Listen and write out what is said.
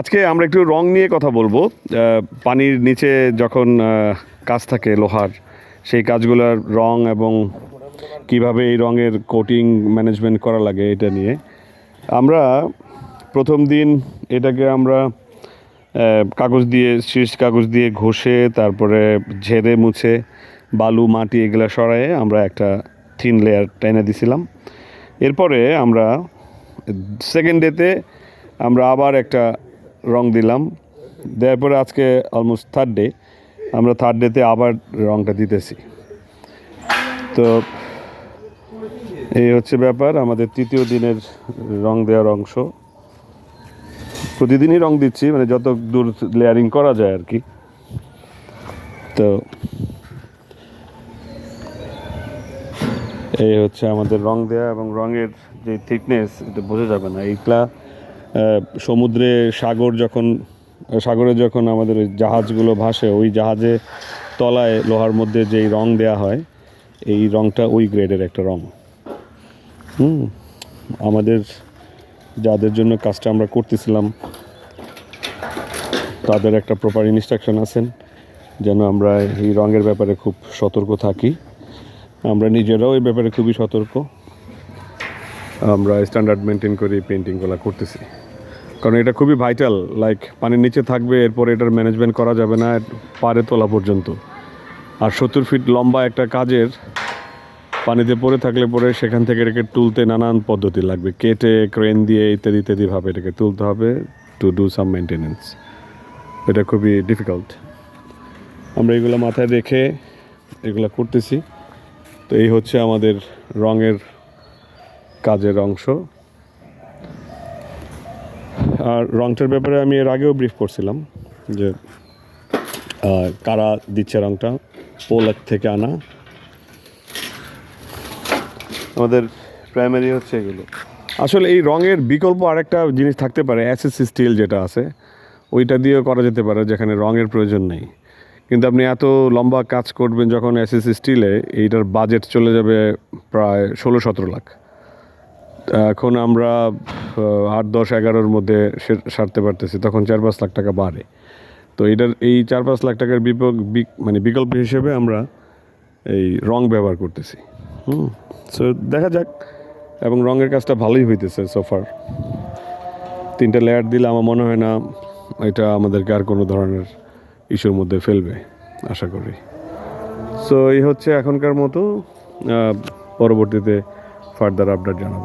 আজকে আমরা একটু রং নিয়ে কথা বলব। পানির নিচে যখন কাজ থাকে লোহার, সেই কাজগুলোর রং এবং কীভাবে এই রঙের কোটিং ম্যানেজমেন্ট করা লাগে এটা নিয়ে। আমরা প্রথম দিন এটাকে আমরা কাগজ দিয়ে, শীষ কাগজ দিয়ে ঘষে, তারপরে ঝেড়ে মুছে, বালু, মাটি এগুলো সরায়ে আমরা একটা থিন লেয়ার টেনে দিছিলাম। এরপরে আমরা সেকেন্ড ডেতে আমরা আবার একটা রং দিলাম। দেওয়ার পরে আজকে অলমোস্ট থার্ড ডে আমরা থার্ড ডেতে আবার রংটা দিতেছি। তো এই হচ্ছে ব্যাপার, আমাদের তৃতীয় দিনের রং দেওয়ার অংশ। প্রতিদিনই রং দিচ্ছি মানে যত দূর লেয়ারিং করা যায় আর কি। তো এই হচ্ছে আমাদের রং দেয়া এবং রঙের যে থিকনেস এটা বোঝা যাবে না। এইগুলা সমুদ্রে সাগর যখন, সাগরে যখন আমাদের জাহাজগুলো ভাসে, ওই জাহাজে তলায়, লোহার মধ্যে যেই রং দেয়া হয়, এই রংটা ওই গ্রেডের একটা রং। হুম, আমাদের, যাদের জন্য কাজটা আমরা করতেছিলাম, তাদের একটা প্রপার ইনস্ট্রাকশন আছেন, যেন আমরা এই রঙের ব্যাপারে খুব সতর্ক থাকি। আমরা নিজেরাও এই ব্যাপারে খুবই সতর্ক। আমরা স্ট্যান্ডার্ড মেনটেন করে পেন্টিংগুলো করতেছি। কারণ এটা খুবই ভাইটাল লাইক পানির নিচে থাকবে, এরপর এটার ম্যানেজমেন্ট করা যাবে না, পারে তোলা পর্যন্ত। আর সত্তর ফিট লম্বা একটা কাজের, পানিতে পড়ে থাকলে পরে সেখান থেকে এটাকে তুলতে নানান পদ্ধতি লাগবে। কেটে ক্রেন দিয়ে ইত্যাদি ইত্যাদিভাবে এটাকে তুলতে হবে টু ডু সাম মেনটেনেন্স এটা খুবই ডিফিকাল্ট আমরা এগুলো মাথায় রেখে এগুলো করতেছি। তো এই হচ্ছে আমাদের রঙের কাজের অংশ। আর রংটার ব্যাপারে আমি এর আগেও ব্রিফ করছিলাম যে কারা দিচ্ছে রংটা পোলাক থেকে আনা। আমাদের প্রাইমারি হচ্ছে এগুলো। আসলে এই রঙের বিকল্প আরেকটা জিনিস থাকতে পারে অ্যাসেসি স্টিল যেটা আছে ওইটা দিয়েও করা যেতে পারে যেখানে রঙের প্রয়োজন নেই। কিন্তু আপনি এত লম্বা কাজ করবেন যখন এসএসসি স্টিলে এইটার বাজেট চলে যাবে প্রায় ষোলো সতেরো লাখ। এখন আমরা আট, দশ, এগারোর মধ্যে সারতে পারতেছি, তখন চার, পাঁচ লাখ টাকা বাড়ে। তো এটার, এই চার, পাঁচ লাখ টাকার বিপক মানে বিকল্প হিসেবে আমরা এই রং ব্যবহার করতেছি। হুম সো দেখা যাক, এবং রঙের কাজটা ভালোই হইতেছে সোফার তিনটা লেয়ার দিলে আমার মনে হয় না এটা আমাদেরকে আর কোনো ধরনের ইস্যুর মধ্যে ফেলবে, আশা করি। সো এই হচ্ছে এখনকার মতো পরবর্তীতে ফার্দার আপডেট জানাব।